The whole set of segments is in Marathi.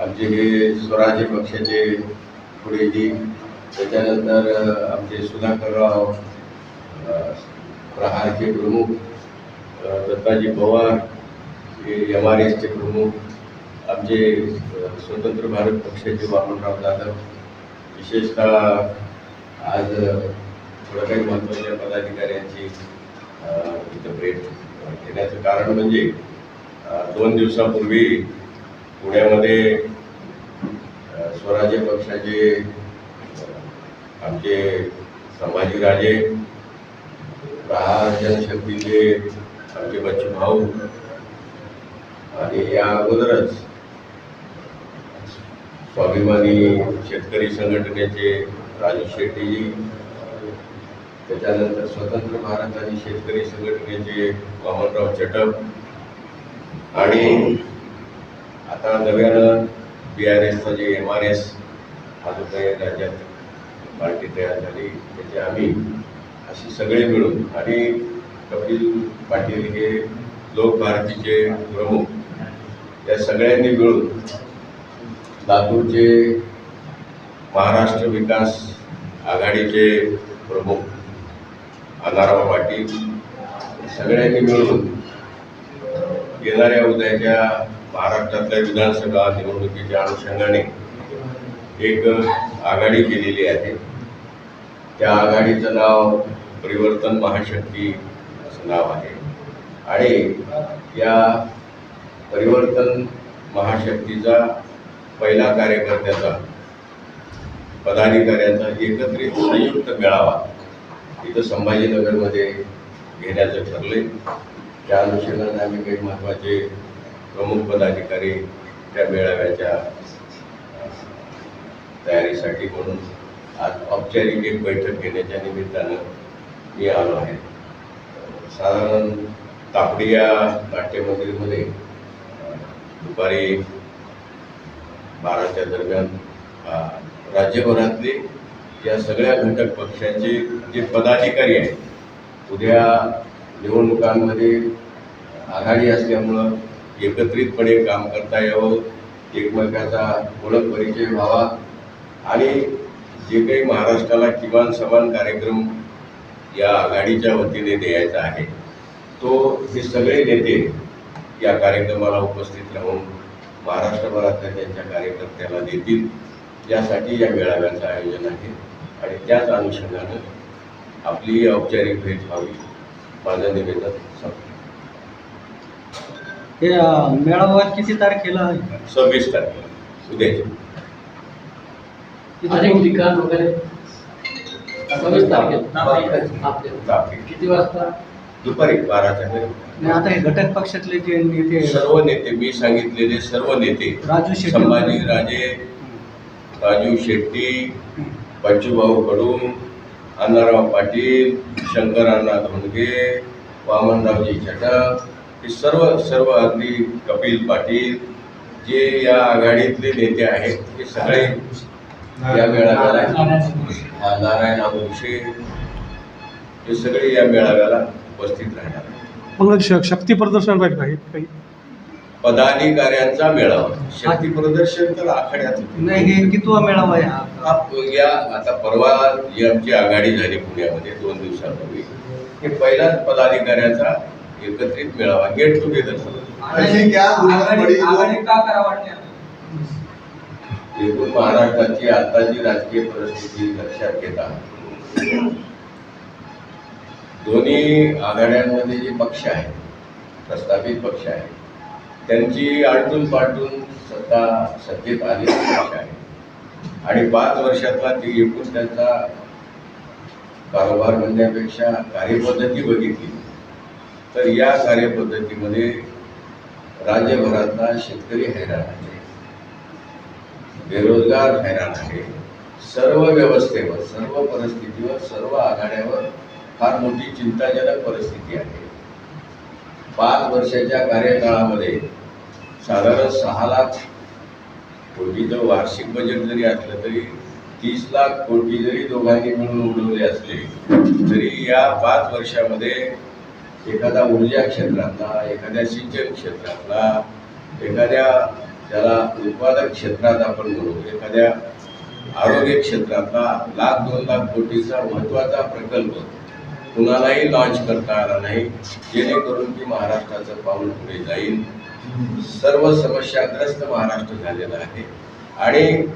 आमचे हे स्वराज्य पक्षाचे पुढेजी त्याच्यानंतर आमचे सुधाकरराव प्रहारचे प्रमुख दत्ताजी पवार हे एम आर एसचे प्रमुख आमचे स्वतंत्र भारत पक्षाचे वामनराव जाधव. विशेषतः आज थोडं काही महत्त्वाच्या पदाधिकाऱ्यांची इथं भेट घेण्याचं कारण म्हणजे दोन दिवसापूर्वी पुण्यामध्ये स्वराज्य पक्षाचे आमचे संभाजीराजे प्रहार जनशक्तीचे आमचे बच्चू भाऊ आणि या अगोदरच स्वाभिमानी शेतकरी संघटनेचे राजू शेट्टीजी त्याच्यानंतर स्वतंत्र भारत आणि शेतकरी संघटनेचे वामनराव चटप आणि आता नव्यानं बी आर एसचा जे एम आर एस हा जो काही राज्यात पार्टी तयार झाली त्याचे आम्ही अशी सगळे मिळून आणि कपिल पाटील हे लोक भारतीचे प्रमुख या सगळ्यांनी मिळून लातूरचे महाराष्ट्र विकास आघाडीचे प्रमुख अनाराव पाटील सगळ्यांनी मिळून येणाऱ्या उद्याच्या महाराष्ट्रातल्या विधानसभा निवडणुकीच्या अनुषंगाने एक आघाडी केलेली आहे. त्या आघाडीचं नाव परिवर्तन महाशक्ती असं नाव आहे. आणि या परिवर्तन महाशक्तीचा पहिला कार्यकर्त्याचा पदाधिकाऱ्यांचा एकत्रित संयुक्त मेळावा इथं संभाजीनगरमध्ये घेण्याचं ठरले त्या अनुषंगाने आम्ही काही महत्त्वाचे प्रमुख पदाधिकारी त्या मेळाव्याच्या तयारीसाठी म्हणून आज औपचारिक एक बैठक घेण्याच्या निमित्तानं मी आलो आहे. साधारण तापडी या नाट्यमंदिरमध्ये दुपारी बाराच्या दरम्यान राज्यभरातले या सगळ्या घटक पक्षांचे जे पदाधिकारी आहेत उद्या निवडणुकांमध्ये आघाडी असल्यामुळं एकत्रितपणे काम करता यावं. एकमेकाचा ओळख परिचय व्हावा. आणि जे काही महाराष्ट्राला किमान समान कार्यक्रम या आघाडीच्या वतीने द्यायचा आहे तो हे सगळे नेते या कार्यक्रमाला उपस्थित राहून महाराष्ट्रभरातल्या त्यांच्या कार्यकर्त्याला देतील. यासाठी या मेळाव्याचं आयोजन आहे. आणि त्याच अनुषंगानं आपली औपचारिक भेट व्हावी. माझं निवेदन संपलं. हे मेळावा किती तारखेला आहे? सव्वीस तारखेला. उद्याच्या ठिकाण वगैरे. सव्वीस तारखेला. आपले. तापी. किती वाजता? दुपारी बाराच्या दरम्यान. आणि आता हे घटक पक्षातले जे नेते सर्व नेते मी सांगितलेले सर्व नेते. राजू शेट्टी. संभाजी राजे राजू शेट्टी बच्चूभाऊ कडू अण्णाराव पाटील शंकरांना धोंडगे वामनरावजी चटक हे सर्व सर्व अगदी कपिल पाटील जे या आघाडीतले नेते आहेत हे सगळे या मेळाव्याला नारायण आमुषे हे सगळे या मेळाव्याला उपस्थित राहणार मग शक्ती प्रदर्शन राहील काही काही? पदाधिकाऱ्यांचा मेळावा. शक्ती प्रदर्शन तर आखाड्यात. नाही हे मेळावा आहे हा या आता परवा जी आमची आघाडी झाली पुण्यामध्ये दोन दिवसापूर्वी. हे पहिलाच पदाधिकाऱ्याचा एकत्रित मेळावा गेट टुगेदर एकूण महाराष्ट्राची आताची राजकीय परिस्थिती लक्षात घेता. दोन्ही आघाड्यांमध्ये जे पक्ष आहेत प्रस्थापित पक्ष आहेत त्यांची आलटून पालटून सत्ता सत्तेत आलेले पक्ष आहे आणि पाच वर्षातला ती एकूण त्यांचा कारभार म्हणण्यापेक्षा कार्यपद्धती बघितली. तर या कार्यपद्धतीमध्ये राज्यभरातला शेतकरी हैराण आहे. बेरोजगार हैराण आहे. सर्व व्यवस्थेवर सर्व परिस्थितीवर सर्व आघाड्यावर फार मोठी चिंताजनक परिस्थिती आहे. पाच वर्षाच्या कार्यकाळामध्ये साधारण सहा लाख कोटीचं वार्षिक बजेट जरी असलं तरी तीस लाख कोटी जरी दोघांनी मिळून उडवले असले तरी या पाच वर्षामध्ये एखादा ऊर्जा क्षेत्रातला एखाद्या सिंचन क्षेत्रातला एखाद्या त्याला उत्पादक क्षेत्रात आपण म्हणू एखाद्या आरोग्य क्षेत्रातला लाख दोन लाख कोटीचा महत्त्वाचा प्रकल्प कुणालाही लॉन्च करता आला नाही जेणेकरून की महाराष्ट्राचं पाऊल पुढे जाईल. सर्व समस्याग्रस्त महाराष्ट्र झालेला आहे. आणि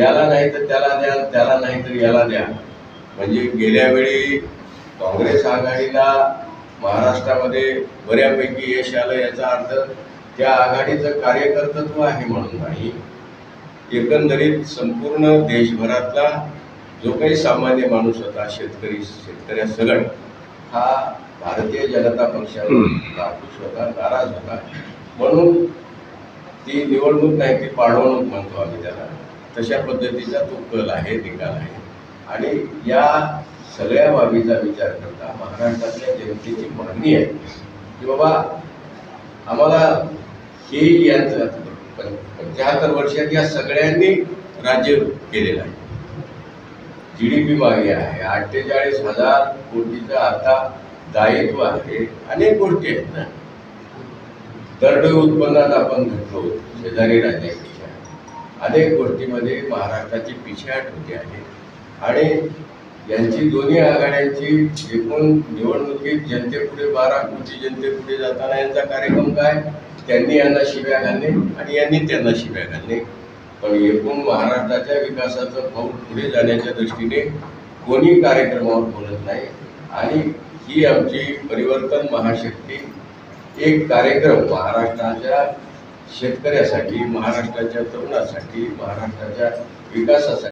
याला नाही तर त्याला द्या त्याला नाही तर याला द्या. म्हणजे गेल्या वेळी काँग्रेस आघाडीला महाराष्ट्रामध्ये बऱ्यापैकी यश आलं याचा अर्थ त्या आघाडीचं कार्यकर्तृत्व आहे म्हणून नाही. एकंदरीत संपूर्ण देशभरातला जो काही सामान्य माणूस होता शेतकरी शेतकऱ्यासगट हा भारतीय जनता पक्षावर नाखुश होता नाराज होता. म्हणून ती निवडणूक नाही ती पाडवणूक म्हणतो आम्ही त्याला. तशा पद्धतीचा तो कल आहे निकाल आहे. आणि या सगळ्या बाबीचा विचार करता महाराष्ट्रातल्या जनतेची मागणी आहे की बाबा आम्हाला हे यांचं पंच्याहत्तर वर्षात या सगळ्यांनी राज्य केलेलं आहे. जी डी पी मागे आहे. अठ्ठेचाळीस हजार कोटीचं आता दायित्व आहे. अनेक गोष्टी आहेत ना. दरडोई उत्पन्नात आपण घटलो शेजारी राज्यापेक्षा अनेक गोष्टीमध्ये महाराष्ट्राची पिछाट होते आहे. आणि यांची दोन्ही आघाड्यांची एकूण निवडणुकीत जनतेपुढे बारा कोटी जनतेपुढे जाताना यांचा कार्यक्रम काय? त्यांनी यांना शिव्या घालणे आणि यांनी त्यांना शिव्या घालणे. पण एकूण महाराष्ट्राच्या विकासाचं पाऊल पुढे जाण्याच्या दृष्टीने कोणी कार्यक्रमावर बोलत नाही. आणि ही आमची परिवर्तन महाशक्ती एक कार्यक्रम महाराष्ट्राच्या शेतकऱ्यासाठी महाराष्ट्राच्या तरुणासाठी महाराष्ट्राच्या विकासासाठी